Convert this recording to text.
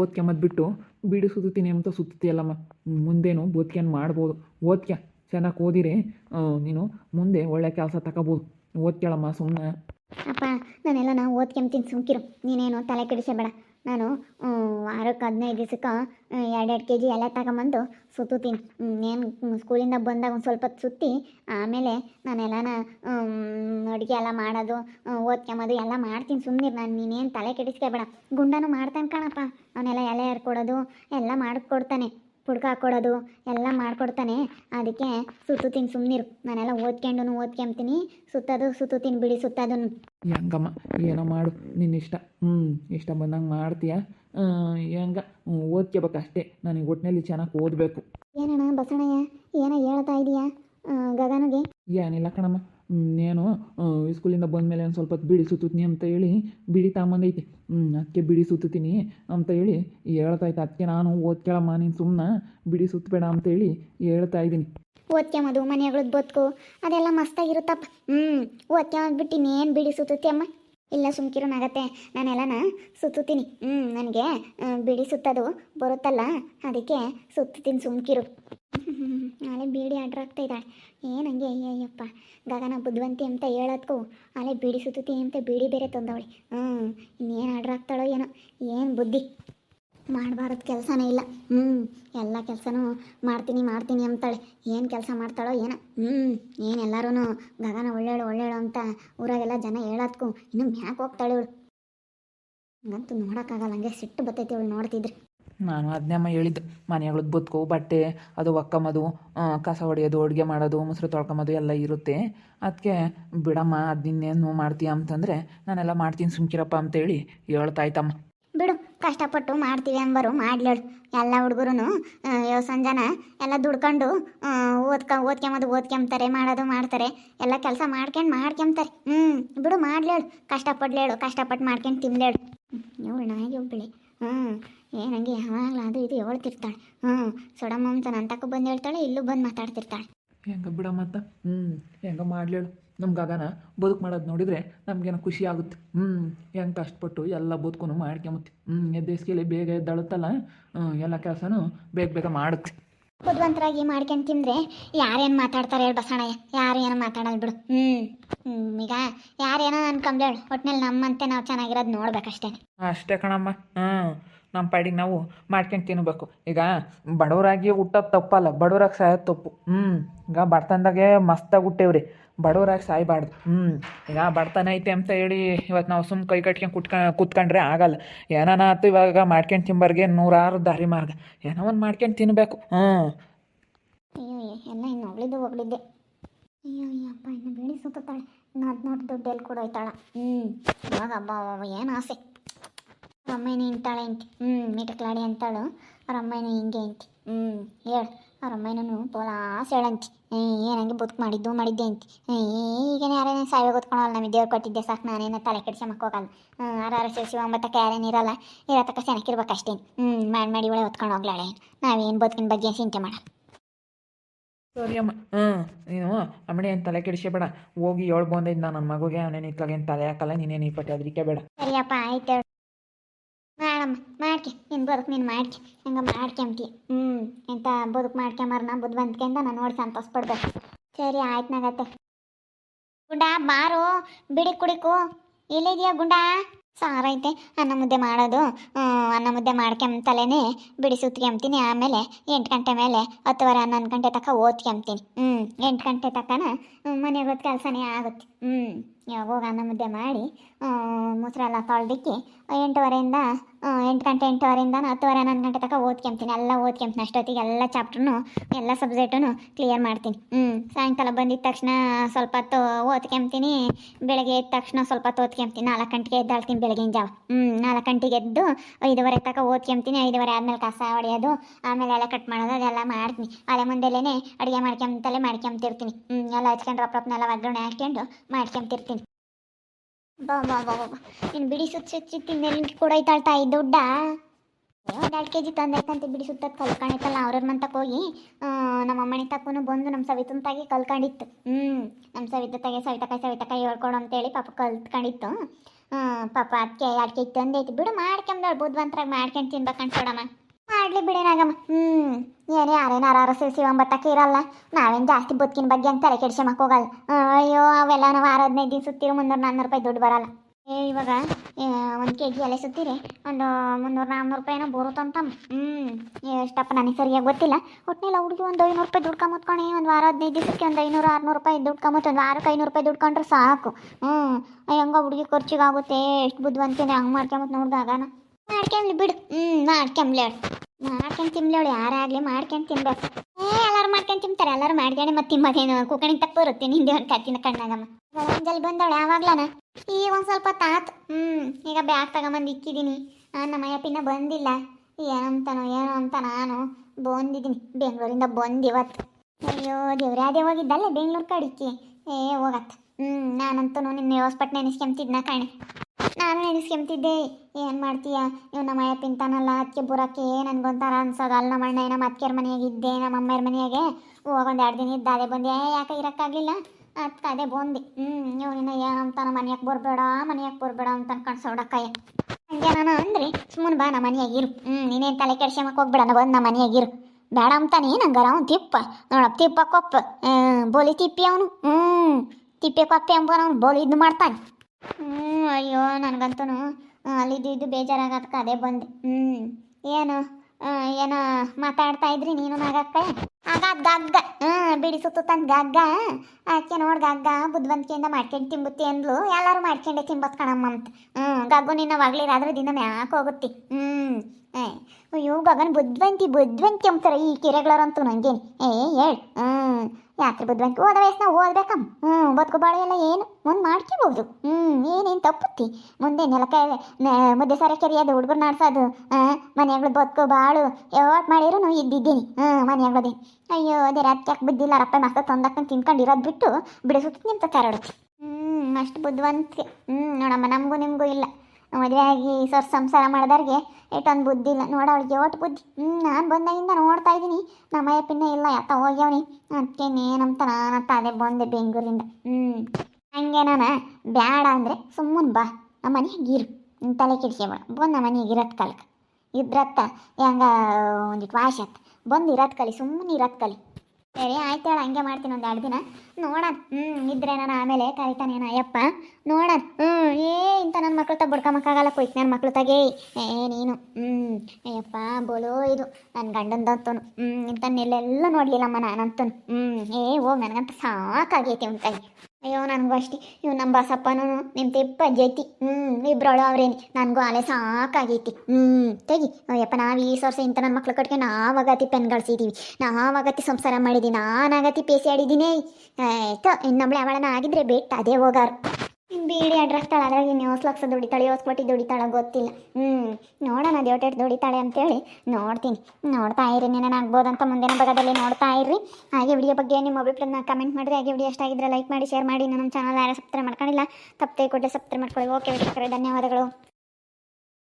ಓದ್ಕೊಂಬದ್ಬಿಟ್ಟು ಬಿಡು ಸುತ್ತೀನಿ ಅಂತ ಸುತ್ತೀಯಲ್ಲಮ್ಮ ಮುಂದೇನು ಬದುಕೇನು ಮಾಡ್ಬೋದು. ಓದ್ಕ್ಯ. ಚೆನ್ನಾಗಿ ಓದಿರಿ ನೀನು ಮುಂದೆ ಒಳ್ಳೆ ಕೆಲಸ ತಗೋಬೋದು ಓದ್ಕೇಳಮ್ಮ ಸುಮ್ಮನೆ ಅಪ್ಪ, ನಾನೆಲ್ಲ ನಾವು ಓದ್ಕೊಂತೀನಿ ಸುಮ್ಕಿರು. ನೀನೇನು ತಲೆ ಕೆಡಿಸಬೇಡ ನಾನು ವಾರಕ್ಕೆ ಹದಿನೈದು ದಿವ್ಸಕ್ಕೆ ಎರಡೆರಡು ಕೆ ಜಿ ಎಲ್ಲ ತಗೊಂಬಂದು ಸುತ್ತೀನಿ ಏನು ಸ್ಕೂಲಿಂದ ಬಂದಾಗ ಒಂದು ಸ್ವಲ್ಪ ಸುತ್ತಿ, ಆಮೇಲೆ ನಾನೆಲ್ಲನ ಅಡುಗೆ ಎಲ್ಲ ಮಾಡೋದು ಓದ್ಕೊಂಬೋದು ಎಲ್ಲ ಮಾಡ್ತೀನಿ. ಸುಮ್ಮನೆ ನಾನು ನೀನೇನು ತಲೆ ಕೆಡಿಸ್ಕೊಬೇಡ ಗುಂಡನೂ ಮಾಡ್ತಾನೆ ಕಣಪ್ಪ. ಅವನ್ನೆಲ್ಲ ಎಲೆ ಹರ್ಕೊಡೋದು ಎಲ್ಲ ಮಾಡಿಕೊಡ್ತಾನೆ. ಪುಡ್ಕ ಹಾಕ್ಕೊಡೋದು ಎಲ್ಲ ಮಾಡ್ಕೊಡ್ತಾನೆ. ಅದಕ್ಕೆ ಸುತ್ತೀನಿ ಸುಮ್ಮನಿರು ನಾನೆಲ್ಲ ಓದ್ಕೊಂಡು ಓದ್ಕೊಂತೀನಿ ಸುತ್ತೋದು ತಿನ್ ಬಿಡಿ ಸುತ್ತದು ಹೆಂಗಮ್ಮ ಏನೋ ಮಾಡು. ನಿನ್ನ ಇಷ್ಟ. ಹ್ಞೂ ಇಷ್ಟ ಬಂದಂಗೆ ಮಾಡ್ತೀಯ? ಹೆಂಗ? ಓದ್ಕೋಬೇಕು ಅಷ್ಟೇ ನನಗೆ ಒಟ್ಟಿನಲ್ಲಿ ಚೆನ್ನಾಗಿ ಓದಬೇಕು. ಏನಣ್ಣ ಬಸಣಯ್ಯ? ಏನೋ ಹೇಳ್ತಾ ಇದೀಯಾ? ಗಗನಿಗೆ? ಏನಿಲ್ಲ ಕಣಮ್ಮ. నేను ಸ್ಕೂಲಿಂದ ಬಂದಮೇಲೆ ಒಂದು ಸ್ವಲ್ಪ ಬಿಡಿ ಸುತ್ತೀನಿ ಅಂತ ಹೇಳಿ ಬಿಡಿ ತಗೊಂಬಂದೈತಿ ಹ್ಞೂ ಅದಕ್ಕೆ ಬಿಡಿ ಸುತ್ತೀನಿ ಅಂತ ಹೇಳಿ ಹೇಳ್ತಾ ಇದ್ದೆ. ಅದಕ್ಕೆ ನಾನು ಓದ್ಕೇಳಮ್ಮ, ನೀನು ಸುಮ್ಮನೆ ಬಿಡಿ ಸುತ್ತಬೇಡ ಅಂತ ಹೇಳಿ ಹೇಳ್ತಾ ಇದ್ದೀನಿ. ಓದ್ಕೊಂಬೋದು ಮನೆಗಳದ್ದು ಬದುಕು. ಅದೆಲ್ಲ ಮಸ್ತಾಗಿರುತ್ತಪ್ಪ. ಹ್ಞೂ ಓದ್ಕೊಂಬಿಟ್ಟು ಇನ್ನೇನು ಬಿಡಿ ಸುತ್ತುತ್ತಿ ಅಮ್ಮ? ಇಲ್ಲ ಸುಮ್ಕಿರೋನಾಗತ್ತೆ ನಾನೆಲ್ಲನ ಸುತ್ತುತ್ತೀನಿ. ಹ್ಞೂ ನನಗೆ ಬಿಡಿ ಸುತ್ತೋದು ಬರುತ್ತಲ್ಲ, ಅದಕ್ಕೆ ಸುತ್ತುತ್ತೀನಿ ಸುಮ್ಕಿರು. ನಾಳೆ ಬೀಡಿ ಏನು ಹಂಗೆ? ಇದ್ದಾಳೆ ಅಯ್ಯಯ್ಯಪ್ಪ. ಗಗನ ಬುದ್ಧಿವಂತಿ ಅಂತ ಹೇಳೋದ್ಕು. ಅಲ್ಲೇ ಬೀಡಿ ಸುತ್ತುತಿ ಅಂತ ಬೀಡಿ ಬೇರೆ ತಂದವಳಿ. ಹ್ಞೂ ಇನ್ನೇನು ಆರ್ಡ್ರ್ ಆಗ್ತಾಳೋ ಏನೋ. ಏನು ಬುದ್ಧಿ? ಮಾಡಬಾರ್ದು ಕೆಲಸನೇ ಇಲ್ಲ. ಹ್ಞೂ ಎಲ್ಲ ಕೆಲಸನೂ ಮಾಡ್ತೀನಿ ಮಾಡ್ತೀನಿ ಅಂತಾಳೆ. ಏನು ಕೆಲಸ ಮಾಡ್ತಾಳೋ ಏನೋ. ಹ್ಞೂ ಏನು ಎಲ್ಲರೂ ಗಗನ ಒಳ್ಳೇಳು ಒಳ್ಳೇಳು ಅಂತ ಊರಾಗೆಲ್ಲ ಜನ ಹೇಳೋದ್ಕು. ಇನ್ನು ಮ್ಯಾಕ್ ಹೋಗ್ತಾಳೆ ಇವಳು. ಹಂಗಂತೂ ನೋಡೋಕ್ಕಾಗಲ್ಲ, ಹಂಗೆ ಸಿಟ್ಟು ಬತ್ತೈತಿ ಇವಳು ನೋಡ್ತಿದ್ರೆ. ನಾನು ಅದನ್ನೆಮ್ಮ ಹೇಳಿದ್ದು ಮನೆಗಳದ್ದು ಬದುಕು ಬಟ್ಟೆ, ಅದು ಒಕ್ಕಮದು ಕಸ ಹೊಡೆಯೋದು, ಅಡುಗೆ ಮಾಡೋದು, ಮೊಸರು ತೊಳ್ಕೊಂಬೋದು ಎಲ್ಲ ಇರುತ್ತೆ. ಅದಕ್ಕೆ ಬಿಡಮ್ಮ ಅದನ್ನೇನು ಮಾಡ್ತೀಯ ಅಂತಂದರೆ, ನಾನೆಲ್ಲ ಮಾಡ್ತೀನಿ ಸುಮ್ಕಿರಪ್ಪ ಅಂತೇಳಿ ಹೇಳ್ತಾಯ್ತಮ್ಮ. ಬಿಡು, ಕಷ್ಟಪಟ್ಟು ಮಾಡ್ತೀವಿ ಅಂಬರು, ಮಾಡ್ಲೇಳು. ಎಲ್ಲ ಹುಡುಗರು ಸಂಜಾನ ಎಲ್ಲ ದುಡ್ಕೊಂಡು ಓದ್ಕ ಓದ್ಕೊಂಬೋದು ಓದ್ಕೊಂಬ್ತಾರೆ ಮಾಡೋದು ಮಾಡ್ತಾರೆ. ಎಲ್ಲ ಕೆಲಸ ಮಾಡ್ಕೊಂಡು ಮಾಡ್ಕೊಂಬ್ತಾರೆ ಹ್ಞೂ ಬಿಡು, ಮಾಡ್ಲೇಳು. ಕಷ್ಟಪಡ್ಲೇಳು ಕಷ್ಟಪಟ್ಟು ಮಾಡ್ಕೊಂಡು ತಿನ್ಲೇಳು. ಇವಳು ನಾಯಿಗೆ ಒಬ್ಬಳಿ ಹ್ಞೂ ಏನಂಗೆ ಯಾವಾಗಲೂ ಅದು ಇದು ಹೇಳ್ತಿರ್ತಾಳೆ. ಹ್ಞೂ ಸೊಡಮ್ಮ ಅಂತ ನನ್ನ ಬಂದು ಹೇಳ್ತಾಳೆ, ಇಲ್ಲೂ ಬಂದು ಮಾತಾಡ್ತಿರ್ತಾಳೆ. ಹೆಂಗ ಬಿಡಮ್ಮತ್ತ ಹ್ಞೂ ಹೆಂಗ ಮಾಡ್ಲೇಳು ನಮ್ಮ ಗಗನ ಬದುಕು ಮಾಡೋದು ನೋಡಿದರೆ ನಮಗೇನೋ ಖುಷಿ ಆಗುತ್ತೆ. ಹ್ಞೂ ಹೆಂಗೆ ಕಷ್ಟಪಟ್ಟು ಎಲ್ಲ ಬದುಕು ಮಾಡ್ಕೊಂಬತ್ತಿ. ಹ್ಞೂ ಎದ್ದೇಸ್ಕೆಲಿ ಬೇಗ ಎದ್ದಾಳುತ್ತಲ್ಲ ಎಲ್ಲ ಕೆಲಸನೂ ಬೇಗ ಬೇಗ ಮಾಡುತ್ತೆ. ಬುದ್ಧಿವಂತರಾಗಿ ಮಾಡ್ಕೊಂಡು ತಿಂದರೆ ಯಾರೇನು ಮಾತಾಡ್ತಾರೆ ಹೇಳಿ ಯಾರು ಏನೋ ಮಾತಾಡೋದು ಬಿಡು. ಹ್ಞೂ ಹ್ಞೂ ಈಗ ಯಾರೇನೋ ಅನ್ಕೊಂಬ್ಲೇಳು ಒಟ್ನಲ್ಲಿ ನಮ್ಮಂತೆ ನಾವು ಚೆನ್ನಾಗಿರೋದು ನೋಡ್ಬೇಕಷ್ಟೇ. ಅಷ್ಟೇ ಕಣಮ್ಮ. ಹಾಂ ನಮ್ಮ ಪಾಡಿಗೆ ನಾವು ಮಾಡ್ಕೊಂಡು ತಿನ್ನಬೇಕು ಈಗ ಬಡವರಾಗಿ ಹುಟ್ಟೋದು ತಪ್ಪಲ್ಲ, ಬಡವರಾಗಿ ಸಾಯೋದು ತಪ್ಪು. ಹ್ಞೂ ಈಗ ಬಡತನದಾಗೆ ಮಸ್ತಾಗಿ ಹುಟ್ಟೇವ್ರಿ. ಬಡವರಾಗಿ ಸಾಯಬಾರ್ದು. ಹ್ಞೂ ಈಗ ಬಡತನ ಐತೆ ಅಂತ ಹೇಳಿ ಇವತ್ತು ನಾವು ಸುಮ್ಮ ಕೈ ಕಟ್ಕೊಂಡು ಕುಟ್ಕ ಕೂತ್ಕೊಂಡ್ರೆ ಆಗಲ್ಲ. ಏನಾನ ಆಯ್ತು ಇವಾಗ ಮಾಡ್ಕೊಂಡು ತಿಂಬರ್ಗೆ ನೂರಾರು ದಾರಿ ಮಾರ್ಗ. ಏನೋ ಒಂದು ಮಾಡ್ಕೊಂಡು ತಿನ್ನಬೇಕು ಹ್ಞೂ ಎಲ್ಲ ಇನ್ನು ಹೊಗಳಿದ್ದು ಒಗಳಿದ್ದೆ ಅಯ್ಯೋ ಅಯ್ಯಪ್ಪ ಇನ್ನು ಬೀಳಿ ಸುತ್ತಾಳೆ ಇನ್ನು ನೋಡಿ ದುಡ್ಡು ಎಲ್ಲಿ ಕೊಡೋಯ್ತಾಳ. ಹ್ಞೂ ಇವಾಗ ಅಬ್ಬ, ಏನು ಆಸೆ. ರಮ್ಮೇನಿ ಇಂತಾಳೆ ಅಂತಿ. ಹ್ಞೂ ಮಿಟಕ್ಲಾಡಿ ಅಂತಾಳು. ರಮ್ಮೇನಿ ಹಿಂಗೆ ಅಂತಿ. ಹ್ಞೂ ಹೇಳು. ಅವ್ರ ರಮ್ಮೇನೂ ಪೋಲಾಸ್ ಹೇಳಂತಿ. ಏನಂಗೆ ಬದುಕು ಮಾಡಿದ್ದು ಮಾಡಿದ್ದೆ ಅಂತಿ. ಈಗೇನು ಯಾರೇನೇ ಸಾಯ್ವೆ ಗೊತ್ಕೊಳಲ್ಲ ನಮಗೆ ದೇವ್ರು ಕೊಟ್ಟಿದ್ದೆ ಸಾಕು ನಾನೇನ ತಲೆ ಕೆಡಿಸಿ ಹೋಗಲ್ಲ. ಹ್ಞೂ ಆರಾರ ಶಿವ ಒಂಬತ್ತಕ್ಕೆ ಯಾರೇನು ಇರಲ್ಲ ಇರೋ ತಕ್ಕ ಚೆನ್ನಾಗಿರ್ಬೇಕು ಅಷ್ಟೇನು. ಹ್ಞೂ ಮಾಡಿ ಮಾಡಿ ಒಳ್ಳೆ ಹೊತ್ಕೊಂಡು ಹೋಗ್ಲಾಳೆ. ನಾವೇನು ಬದುಕಿನ ಬಗ್ಗೆ ಚಿಂತೆ ಮಾಡಲ್ಲ. ಸರಿ ಅಮ್ಮ. ಹ್ಞೂ ನೀನು ಅಮ್ಮಡಿ ಏನು ತಲೆ ಕೆಡಿಸಬೇಡ ಹೋಗಿ ಏಳು ಬಂದಿದ್ದು ನಾನು ನನ್ನ ಮಗುಗೆ ಅವನೇನು ಇತ್ಲಾಗೇನು ತಲೆ ಹಾಕಲ್ಲ ನೀನೇನು ಈ ಪಟ್ಟಿ ಅದಕ್ಕೆ ಬೇಡ. ಸರಿಯಪ್ಪ ಆಯ್ತು ಮಾಡಮ್ಮ ಮಾಡ್ಕೆ. ನಿನ್ನ ಬದುಕು, ನೀನು ಮಾಡ್ಕೆ. ಹಂಗೆ ಮಾಡ್ಕೊಂತಿ ಹ್ಞೂ ಎಂತ ಬದುಕು ಮಾಡ್ಕೊಂಬಾರ ಬುದ್ಧಿವಂತಿಕೆ ಅಂತ ನಾನು ನೋಡಿ ಸಂತೋಷ ಪಡ್ಬೇಕು ಸರಿ, ಆಯ್ತು ನಾಗತ್ತೆ. ಗುಂಡ ಬಾರು ಬಿಡಿ ಕುಡಿಕು. ಎಲ್ಲಿದೆಯಾ ಗುಂಡ? ಸಾರೈತೆ ಅನ್ನ ಮುದ್ದೆ ಮಾಡೋದು. ಅನ್ನ ಮುದ್ದೆ ಮಾಡ್ಕೊಂತಲೇನೆ ಬಿಡಿ ಸುತ್ಕೊಂತೀನಿ ಆಮೇಲೆ ಎಂಟು ಗಂಟೆ ಮೇಲೆ ಹತ್ತುವರೆ ಹನ್ನೊಂದು ಗಂಟೆ ತನಕ ಓದ್ಕೊಂತೀನಿ ಹ್ಞೂ ಎಂಟು ಗಂಟೆ ತನಕನ ಮನೆಗೆ ಕೆಲಸನೇ ಆಗುತ್ತೆ. ಹ್ಞೂ ಅನ್ನ ಮುದ್ದೆ ಮಾಡಿ ಮೊಸರೆಲ್ಲ ತೊಳ್ದಿಕ್ಕಿ, ಎಂಟುವರೆಯಿಂದ ಎಂಟು ಗಂಟೆ, ಎಂಟುವರೆಯಿಂದ ಹತ್ತುವರೆ, ಹನ್ನೊಂದು ಗಂಟೆ ತನಕ ಓದ್ಕೊಂತೀನಿ ಎಲ್ಲ ಓದ್ಕೊಂತೀನಿ ಅಷ್ಟೊತ್ತಿಗೆ ಎಲ್ಲ ಚಾಪ್ಟ್ರೂ ಎಲ್ಲ ಸಬ್ಜೆಕ್ಟನ್ನು ಕ್ಲಿಯರ್ ಮಾಡ್ತೀನಿ. ಹ್ಞೂ ಸಾಯಂಕಾಲ ಬಂದಿದ್ದ ತಕ್ಷಣ ಸ್ವಲ್ಪ ಹೊತ್ತು ಓದ್ಕೊಂತೀನಿ ಬೆಳಗ್ಗೆ ಎದ್ದ ತಕ್ಷಣ ಸ್ವಲ್ಪ ಹೊತ್ತು ಓದ್ಕೊಂತೀನಿ ನಾಲ್ಕು ಗಂಟೆಗೆ ಎದ್ದಾಳ್ತೀನಿ ಬೆಳಗಿನ ಜಾವ. ಹ್ಞೂ ನಾಲ್ಕು ಗಂಟೆಗೆ ಎದ್ದು ಐದುವರೆ ತನಕ ಓದ್ಕೊಂತೀನಿ ಐದುವರೆ ಆದಮೇಲೆ ಕಸ ಹೊಡೆಯೋದು, ಆಮೇಲೆ ಎಲ್ಲ ಕಟ್ ಮಾಡೋದು, ಅದೆಲ್ಲ ಮಾಡ್ತೀನಿ. ಅಲೆ ಮುಂದೆಲೇ ಅಡುಗೆ ಮಾಡ್ಕೊಂತಲೇ ಮಾಡ್ಕೊಂತಿರ್ತೀನಿ ಹ್ಞೂ ಎಲ್ಲ ಹಚ್ಕೊಂಡು ರಪ್ಪ ರಪ್ಪನೆಲ್ಲ ಒಗ್ಗರಣೆ ಹಾಕ್ಕೊಂಡು ಮಾಡ್ಕೊಂತಿರ್ತೀನಿ ಬಾ ಬಾ ಬಾ ಬಾ ಇನ್ನು ಬಿಡಿ ಸುತ್ತ ಸುತ್ತಿ ಕೂಡ ಕೊಡೋಯ್ತಾಳ್ ತಾಯಿ ದುಡ್ಡ ಎರಡು ಕೆ ಜಿ ತಂದೈತಂತೆ ಬಿಡಿ ಸುತ್ತದ ಕಲ್ಕೊಂಡಿತ್ತಲ್ಲ ಅವ್ರವ್ರ ಮಂತಕ್ಕೆ ಹೋಗಿ ನಮ್ಮ ಅಮ್ಮನೆ ತಕ್ಕೂ ಬಂದು ನಮ್ಮ ಸವಿತನ ತಾಗಿ ಕಲ್ಕೊಂಡಿತ್ತು. ಹ್ಞೂ ನಮ್ಮ ಸವಿತ ತಾಗೆ ಸವಿತಕಾಯಿ ಸವಿತಕಾಯಿ ಹೇಳ್ಕೊಡು ಅಂತೇಳಿ ಪಾಪ ಕಲ್ತ್ಕೊಂಡಿತ್ತು. ಪಾಪ ಅದಕ್ಕೆ ಎರಡು ಕೆ ತಂದೈತಿ ಬಿಡು, ಮಾಡ್ಕೊಂಬ ಬುದ್ಧವಂತರಾಗ ಮಾಡ್ಕೊಂಡು ತಿನ್ಬೇಕಂತ ಕೊಡಮ್ಮ ಮಾಡ್ಲಿ ಬಿಡೇನಾಗಮ್ಮ ಹ್ಞೂ ಏನೇ ಯಾರೇನಾರು ಅರಸಿ ಶಿವಂಬತ್ತಕ್ಕೆ ಇರಲ್ಲ. ನಾವೇನು ಜಾಸ್ತಿ ಬದುಕಿನ ಬಗ್ಗೆ ಅಂತ ತಲೆ ಕೆಡ್ಸಮಕ್ಕೆ ಹೋಗಲ್ಲ. ಅಯ್ಯೋ, ಅವೆಲ್ಲ ನಾವು ಆರು ಹದಿನೈದು ದಿನ ಸುತ್ತಿರು ಮುನ್ನೂರು ನಾನ್ನೂರು ರೂಪಾಯಿ ದುಡ್ಡು ಬರಲ್ಲ. ಏ, ಇವಾಗ ಒಂದು ಕೆ ಜಿ ಎಲೆ ಸುತ್ತೀರಿ. ಒಂದು ಮುನ್ನೂರು ನಾನ್ನೂರು ರೂಪಾಯಿನೋ ಬರುತ್ತಂತ ಹ್ಞೂ ಎಷ್ಟಪ್ಪ ನನಗೆ ಸರಿಯಾಗಿ ಗೊತ್ತಿಲ್ಲ. ಒಟ್ಟಿನೆಲ್ಲ ಹುಡುಗಿ ಒಂದು ಐನೂರು ರೂಪಾಯಿ ದುಡ್ಡು ಕಮ್ಮತ್ಕೊಂಡು ಒಂದು ವಾರ ಹದಿನೈದು ದಿವಸಕ್ಕೆ ಒಂದು ಐನೂರು ಆರುನೂರು ರೂಪಾಯಿ ದುಡ್ಡು ಕಮ್ಮತ್ತು ಒಂದು ವಾರಕ್ಕೆ ಐನೂರು ರೂಪಾಯಿ ದುಡ್ಡು ಕೊಂಡ್ರೆ ಸಾಕು. ಹ್ಞೂ ಹೆಂಗೋ ಹುಡುಗಿ ಖರ್ಚಿಗೆ ಆಗುತ್ತೆ ಎಷ್ಟು ಬುದ್ಧಿವಂತಿದೆ ಹಂಗೆ ಮಾಡ್ಕೊಂಬತ್ತು ನೋಡ್ದಾಗನ. ಮಾಡ್ಕೊಂಬ್ಲಿ ಬಿಡು. ಹ್ಞೂ ಮಾಡ್ಕೊಂಬ್ಲಿ ಅವಳು ಮಾಡ್ಕೊಂಡು ತಿನ್ಲಿ ಯಾರಾಗ್ಲಿ ಮಾಡ್ಕೊಂಡು ತಿನ್ಬೇಕು ಏ, ಎಲ್ಲರೂ ಮಾಡ್ಕೊಂಡು ತಿಂತಾರೆ. ಎಲ್ಲರೂ ಮಾಡ್ಕೊಂಡು ಮತ್ತೆ ತಿಮ್ಮದೇನು ಕುಕಣಿ ತಪ್ಪು ಬರುತ್ತೆ? ನಿಂದೆ ಒಂದು ಕತ್ತಿನ ಕಣ್ಣಾಗಮ್ಮ. ಒಂದಲ್ಲಿ ಬಂದವಳು ಯಾವಾಗ್ಲನ? ಈಗ ಒಂದು ಸ್ವಲ್ಪ ತಾತ್. ಹ್ಞೂ ಈಗ ಬ್ಯಾಗ್ ತಗೊಂಬಂದು ಇಕ್ಕಿದ್ದೀನಿ ನಮ್ಮಯ್ಯ ಪಿನ್ನ ಬಂದಿಲ್ಲ. ಏನಂತಾನೋ ಏನೋ ಅಂತ ನಾನು ಬಂದಿದ್ದೀನಿ. ಬೆಂಗಳೂರಿಂದ ಬಂದು ಇವತ್ತು. ಅಯ್ಯೋ, ದೇವ್ರೆ, ಅದೇ ಹೋಗಿದ್ದಲ್ಲ ಬೆಂಗಳೂರು ಕಡಿಕೆ ಏ, ಹೋಗತ್ತ. ಹ್ಞೂ ನಾನಂತೂ ನಿನ್ನ ಹೊಸ್ಪಟ್ನೆ ನೆನೆಸ್ಕೊಂತಿದ್ನ ಕಾಣೆ. ನಾನು ಎಣಿಸ್ಕೊಂತಿದ್ದೆ ಏನು ಮಾಡ್ತೀಯ? ಇವ್ ನಮ್ಮ ಅಯ್ಯ ಪಿಂತಾನಲ್ಲ ಅದಕ್ಕೆ ಬುರಕ್ಕೆ ನನಗೊಂಥರ ಅನ್ಸೋದು ಅಲ್ಲಿ ನಮ್ಮ ಅಣ್ಣ, ನಮ್ಮ ಅತ್ತಿಯರ ಮನೆಯಾಗ ಇದ್ದೆ, ನಮ್ಮ ಅಮ್ಮರ ಮನೆಯಾಗೆ. ಹೋಗೊಂದು ಎರಡು ದಿನ ಇದ್ದ ಅದೇ ಬಂದೆ ಯಾಕೆ ಇರೋಕ್ಕಾಗಲಿಲ್ಲ? ಅದಕ್ಕೆ ಅದೇ ಬಂದು. ಹ್ಞೂ ನೀವು ನಿನ್ನ ಏನಂತಾನ ಮನೆಯಾಗ ಬರಬೇಡ ಮನೆಯಾಗ ಬರಬೇಡ ಅಂತ ಅನ್ಕೊಂಡು ಹಂಗೆ ನಾನು ಅಂದ್ರೆ ಸುಮ್ಮನೆ ಬಾ, ನಮ್ಮ ಮನೆಯಾಗಿರು ಹ್ಞೂ ನೀನೇನು ತಲೆ ಕೆಡ್ಸ್ಯಮಕ್ಕೆ ಹೋಗ್ಬೇಡ ಬಂದು ನಮ್ಮ ಮನೆಯಾಗಿರು ಬೇಡ ಅಂತಾನೆ ನಂಗಾರ ಅವ್ನು ತಿಪ್ಪ. ನೋಡಪ್ಪ ತಿಪ್ಪ ಕೊಪ್ಪ. ಬೋಲಿ ತಿಪ್ಪಿ ಅವನು. ಹ್ಞೂ ತಿಪ್ಪೆ ಕೊಪ್ಪೆ ಅಂಬ ಅವ್ನು ಬೋಲಿ ಇದು ಮಾಡ್ತಾನೆ. ಹ್ಞೂ ಅಯ್ಯೋ ನನಗಂತೂ ಅಲ್ಲಿದ್ದು ಇದು ಬೇಜಾರಾಗದಕ್ಕೆ, ಅದೇ ಬಂದೆ. ಹ್ಞೂ ಏನು ಏನು ಮಾತಾಡ್ತಾ ಇದ್ರಿ ನೀನು ನಾಗಕ್ಕ? ಆಗ ಗಗ್ಗ ಹ್ಞೂ ಬಿಡಿ ತಂದು ಗಗ್ಗ ಅದಕ್ಕೆ ನೋಡಿ ಗಗ್ಗ ಬುದ್ಧಿವಂತಿಕೆಯಿಂದ ಮಾಡ್ಕೊಂಡು ತಿಂಬುತ್ತಿ ಅಂದ್ಲು. ಎಲ್ಲರೂ ಮಾಡ್ಕೊಂಡೆ ತಿಂಬತ್ ಕಣಮ್ಮ ಅಂತ. ಹ್ಞೂ ಗಗ್ಗು ನಿನ್ನ ವಾಗ್ಲಿರಾದ್ರೆ ದಿನ ಮ್ಯಾಕ್ ಹೋಗುತ್ತೆ. ಹ್ಞೂ ಏ, ಅಯ್ಯೋ, ಗಗನ್, ಬುದ್ಧಿವಂತಿ ಬುದ್ಧಿವಂತಿ ಅಂತಾರೆ ಈ ಕೆರೆಗಳಂತೂ ನಂಗೇನು. ಏ, ಹೇಳು. ಹ್ಞೂ ಯಾಕೆ ಬುದ್ಧಿವಂತಿ? ಓದ ವಯಸ್ಸನ್ನ ಓದ್ಬೇಕಮ್ಮ ಹ್ಞೂ ಬದುಕು ಬಾಳೆ ಎಲ್ಲ ಏನು? ಮುಂದೆ ಮಾಡ್ಕೋಬೋದು ಹ್ಞೂ ಏನೇನು ತಪ್ಪುತ್ತಿ? ಮುಂದೆ ನೆಲಕ ಮುದ್ದೆ ಸಾರ ಕೆರಿಯೋದು ಹುಡುಗರು ನಾಡ್ಸೋದು. ಮನೆಯಾಗಳು ಬದುಕು ಬಾಳು. ಯಾವತ್ತು ಮಾಡಿರೂ ಇದ್ದಿದ್ದೀನಿ. ಹ್ಞೂ ಮನೆಯಾಗ್ಳದಿ. ಅಯ್ಯೋ, ಅದೇ ರಾತ್ರಿ ಬಿದ್ದಿಲ್ಲ? ರಪ್ಪ ಮಸ್ತ ತಂದಕ್ಕಂತ ತಿನ್ಕೊಂಡು ಇರೋದು ಬಿಟ್ಟು ಬಿಡಿಸುತ್ತೆ ನಿಮ್ಮ ಕರಡು ಹ್ಞೂ ಅಷ್ಟು ಬುದ್ಧಿವಂತಿಕೆ ಹ್ಞೂ ನೋಡಮ್ಮ, ನಮಗೂ ನಿಮಗೂ ಇಲ್ಲ. ಮದುವೆ ಆಗಿ ಸರ್ ಸಂಸಾರ ಮಾಡಿದವ್ರಿಗೆ ಎಷ್ಟೊಂದು ಬುದ್ಧಿ ಇಲ್ಲ. ನೋಡ ಅವಳಿಗೆ ಒಟ್ಟು ಬುದ್ಧಿ. ಹ್ಞೂ ನಾನು ಬಂದಾಗಿಂದ ನೋಡ್ತಾ ಇದ್ದೀನಿ. ನಮ್ಮ ಪಿನ್ನ ಇಲ್ಲ ಯಾತ ಹೋಗ್ಯವನಿ. ಅದಕ್ಕೆ ಏನಂತ ನಾನಂತ ಅದೇ ಬಂದೆ ಬೆಂಗಳೂರಿಂದ. ಹ್ಞೂ ಹಂಗೆ ನಾನು ಬ್ಯಾಡ ಅಂದರೆ ಸುಮ್ಮನೆ ಬಾ. ನಮ್ಮ ಮನೆಗೆ ಇರು. ತಲೆ ಕೆಡಿಸ್ಕೊಬೇಡ ಬಂದು ನಮ್ಮ ಮನೆಗೆ ಇರತ್ತೆ ಕಲ್ಕ ಇದ್ರತ್ತ ಹೆಂಗ ಒಂದಿಟ್ಟು ಆಯ್ತು ಬಂದು ಇರತ್ತೆ ಕಲಿ ಸುಮ್ಮನೆ ಇರತ್ತೆ ಕಲಿ ಸರಿ ಆಯ್ತು ಹೇಳ, ಹಂಗೆ ಮಾಡ್ತೀನಿ ಒಂದು ಎರಡು ದಿನ. ನೋಡೋಣ. ಹ್ಞೂ ಇದ್ರೆ ನಾನು ಆಮೇಲೆ ಕರಿತಾನೇನ ಅಯ್ಯಪ್ಪ ನೋಡೋಣ. ಹ್ಞೂ ಏ, ಇಂಥ ನನ್ನ ಮಕ್ಳು ತಗ ಬುಡ್ಕೊಂಬಕ್ಕಾಗಲ್ಲ ಕೊಯ್ತು ನನ್ನ ಮಕ್ಳು ತಗೇ. ಏ ನೀನು. ಹ್ಞೂ ಅಯ್ಯಪ್ಪ ಬೋಲೋ ಇದು. ನನ್ನ ಗಂಡಂದಂತನು ಹ್ಞೂ ಇಂಥನ್ನೆಲ್ಲೆಲ್ಲ ನೋಡಲಿಲ್ಲಮ್ಮ ನಾನಂತನು ಹ್ಞೂ ಏ, ಹೋಗಿ, ನನಗಂತ ಸಾಕಾಗೈತಿ ಅವ್ನ ಅಯ್ಯೋ, ನನಗೂ ಅಷ್ಟೇ. ಇವ್ ನಮ್ಮ ಬಸಪ್ಪನೂ ನಿಮ್ಮ ತಿಪ್ಪ ಜೈತಿ. ಹ್ಞೂ ಇಬ್ರೋಳು ಅವ್ರೇನಿ. ನನಗೂ ಅಲೆ ಸಾಕಾಗೈತಿ. ಹ್ಞೂ ತೆಗಿ. ಅಯ್ಯಪ್ಪ, ನಾವು ಈ ವರ್ಷ ಇಂಥ ನನ್ನ ಮಕ್ಳು ಕಟ್ಗೆ ನಾವಾಗತಿ ಪೆನ್ ಗಳಿಸಿದ್ದೀವಿ ನಾವಾಗತಿ ಸಂಸಾರ ಮಾಡಿದ್ದೀನಿ ನಾನಾಗತಿ ಪೇಸಿ ಆಡಿದ್ದೀನಿ ಆಯ್ತು ಇನ್ನೊಬ್ಳೆ ಅವಳನ್ನ ಆಗಿದ್ರೆ ಬಿಟ್ಟು, ಅದೇ ಹೋಗಾರು. ಬೀಡಿ ಅಡ್ರಸ್ತಾಳೆ ಅದ್ರಾಗ ಇನ್ನು ಹೊಸ್ಲಕ್ಸ ದುಡಿತಾಳೆ ಯೋಸ್ ದುಡಿತಾಳ ಗೊತ್ತಿಲ್ಲ. ಹ್ಞೂ ನೋಡೋಣ ದೇವಟೇಟ್ ದುಡಿತಾಳೆ ಅಂತೇಳಿ ನೋಡ್ತೀನಿ. ನೋಡ್ತಾ ಇರಿ ನಾನು ಆಗ್ಬೋದಂತ ಮುಂದಿನ ಭಾಗದಲ್ಲಿ ನೋಡ್ತಾ ಇರಿ ಹಾಗೆ ವಿಡಿಯೋ ಬಗ್ಗೆ ನಿಮ್ಮ ಅಭಿಪ್ರಾಯನ ಕಮೆಂಟ್ ಮಾಡಿರಿ. ಹಾಗೆ ವಿಡಿಯೋ ಇಷ್ಟ ಆಗಿದ್ರೆ ಲೈಕ್ ಮಾಡಿ ಶೇರ್ ಮಾಡಿ. ನಮ್ಮ ಚಾನಲ್ ಯಾರು ಸಬ್ಸ್ಕ್ರೈಬ್ ಮಾಡ್ಕೊಂಡಿಲ್ಲ, ತಪ್ಪದೆ ಕೊಟ್ಟೆ ಸಬ್ಸ್ಕ್ರೈಬ್ ಮಾಡ್ಕೊಳ್ಳಿ. ಓಕೆ ವೀಕ್ಷಕರೇ, ಧನ್ಯವಾದಗಳು.